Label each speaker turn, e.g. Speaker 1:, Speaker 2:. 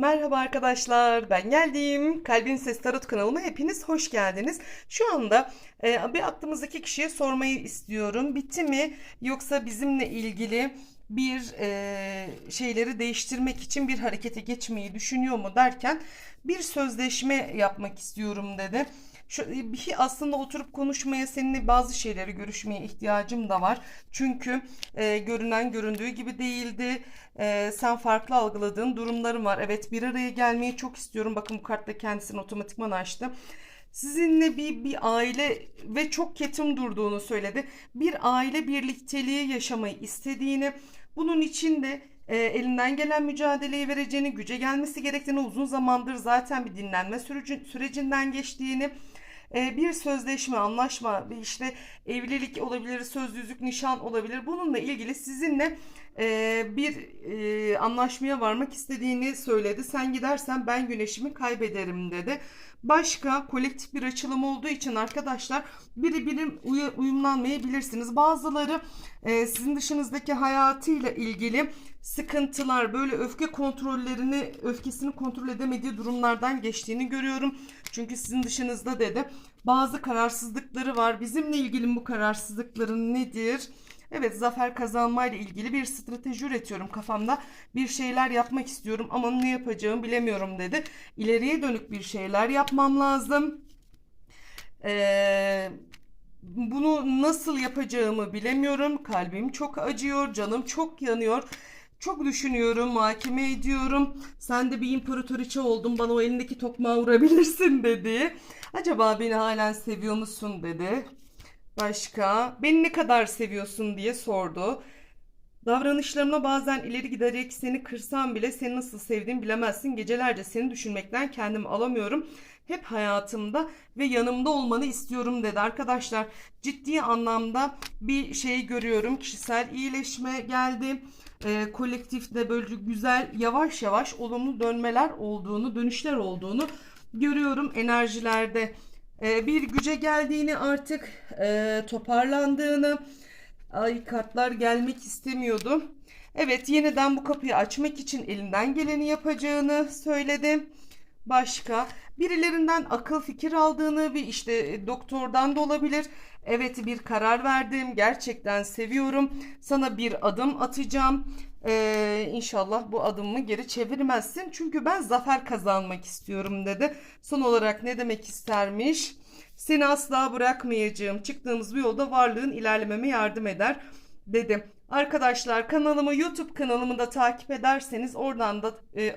Speaker 1: Merhaba arkadaşlar, ben geldim. Kalbin Ses Tarot kanalıma hepiniz hoş geldiniz. Şu anda e, bir aklımızdaki kişiye sormayı istiyorum. Bitti mi yoksa bizimle ilgili bir e, şeyleri değiştirmek için bir harekete geçmeyi düşünüyor mu derken bir sözleşme yapmak istiyorum dedi. Şu, e, aslında oturup konuşmaya seninle bazı şeyleri görüşmeye ihtiyacım da var. Çünkü e, görünen göründüğü gibi değildi. E, sen farklı algıladığın durumlarım var. Evet bir araya gelmeyi çok istiyorum. Bakın bu kartta kendisini otomatikman açtı. Sizinle bir, bir aile ve çok ketum durduğunu söyledi. Bir aile birlikteliği yaşamayı istediğini, bunun için de e, elinden gelen mücadeleyi vereceğini, güce gelmesi gerektiğini, uzun zamandır zaten bir dinlenme süreci, sürecinden geçtiğini, bir sözleşme, anlaşma, işte evlilik olabilir, söz yüzük, nişan olabilir. Bununla ilgili sizinle e, bir e, anlaşmaya varmak istediğini söyledi. Sen gidersen ben güneşimi kaybederim dedi. Başka kolektif bir açılım olduğu için arkadaşlar biri birim uy- uyumlanmayabilirsiniz. Bazıları e, sizin dışınızdaki hayatıyla ilgili sıkıntılar, böyle öfke kontrollerini, öfkesini kontrol edemediği durumlardan geçtiğini görüyorum. Çünkü sizin dışınızda dedi. Bazı kararsızlıkları var. Bizimle ilgili bu kararsızlıkların nedir? Evet zafer kazanmayla ilgili bir strateji üretiyorum kafamda. Bir şeyler yapmak istiyorum ama ne yapacağımı bilemiyorum dedi. İleriye dönük bir şeyler yapmam lazım. Ee, bunu nasıl yapacağımı bilemiyorum. Kalbim çok acıyor, canım çok yanıyor. Çok düşünüyorum, muhakeme ediyorum. Sen de bir imparatoriçe oldun, bana o elindeki tokmağı vurabilirsin dedi. Acaba beni halen seviyor musun dedi. Başka, beni ne kadar seviyorsun diye sordu. Davranışlarımla bazen ileri giderek seni kırsam bile seni nasıl sevdiğimi bilemezsin. Gecelerce seni düşünmekten kendimi alamıyorum. Hep hayatımda ve yanımda olmanı istiyorum dedi. Arkadaşlar ciddi anlamda bir şey görüyorum. Kişisel iyileşme geldi. Ee, kolektifte böyle güzel yavaş yavaş olumlu dönmeler olduğunu, dönüşler olduğunu görüyorum enerjilerde. Ee, bir güce geldiğini artık e, toparlandığını Ay kartlar gelmek istemiyordu. Evet yeniden bu kapıyı açmak için elinden geleni yapacağını söyledi. Başka birilerinden akıl fikir aldığını bir işte e, doktordan da olabilir. Evet bir karar verdim. Gerçekten seviyorum. Sana bir adım atacağım. Ee, inşallah bu adımımı geri çevirmezsin. Çünkü ben zafer kazanmak istiyorum dedi. Son olarak ne demek istermiş? Seni asla bırakmayacağım. Çıktığımız bu yolda varlığın ilerlememe yardım eder dedim. Arkadaşlar kanalımı YouTube kanalımı da takip ederseniz oradan da e,